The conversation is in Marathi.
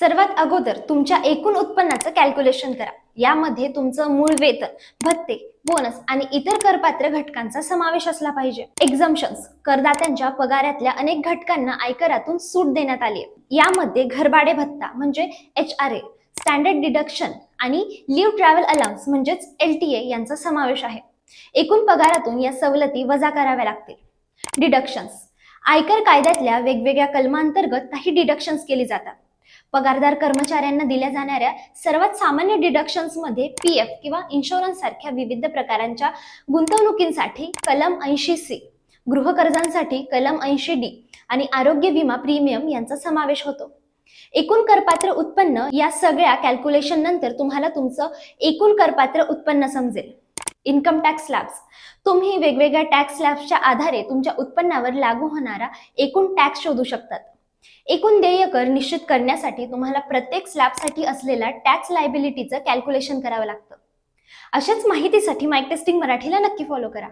सर्वात अगोदर तुमच्या एकूण उत्पन्नाचं कॅल्क्युलेशन करा. यामध्ये तुमचं मूळ वेतन भत्ते बोनस आणि इतर करपात्र घटकांचा समावेश असला पाहिजे. एक्झम्पशन्स करदात्यांच्या पगारातल्या अनेक घटकांना आयकरातून सूट देण्यात आली आहे. यामध्ये घरभाडे भत्ता म्हणजे H R A standard deduction आणि लिव्ह ट्रॅव्हल अलाउन्स म्हणजेच एल टी ए यांचा समावेश आहे. एकूण पगारातून या सवलती वजा कराव्या लागतील. डिडक्शन्स आयकर कायद्यातल्या वेगवेगळ्या कलमांतर्गत काही डिडक्शन्स केली जातात. पगारदार कर्मचाऱ्यांना दिल्या जाणाऱ्या सर्वात सामान्य डिडक्शन्समध्ये पी एफ किंवा इन्शुरन्स सारख्या विविध प्रकारांच्या गुंतवणुकींसाठी कलम ऐंशी सी गृहकर्जांसाठी कलम ऐंशी डी आणि आरोग्य विमा प्रीमियम यांचा समावेश होतो. एकूण करपात्र उत्पन्न या सगळ्या कॅल्क्युलेशन नंतर तुम्हाला तुमचं एकूण करपात्र उत्पन्न समजेल. इन्कम टॅक्स स्लॅब्स तुम्ही वेगवेगळ्या टॅक्स स्लॅब्सच्या आधारे तुमच्या उत्पन्नावर लागू होणारा एकूण टॅक्स शोधू शकतात. एकूण देय कर निश्चित करण्यासाठी तुम्हाला प्रत्येक स्लॅबसाठी असलेल्या टॅक्स लायबिलिटीचं कॅल्क्युलेशन करावं लागतं. अशाच माहितीसाठी माइक टेस्टिंग मराठीला नक्की फॉलो करा.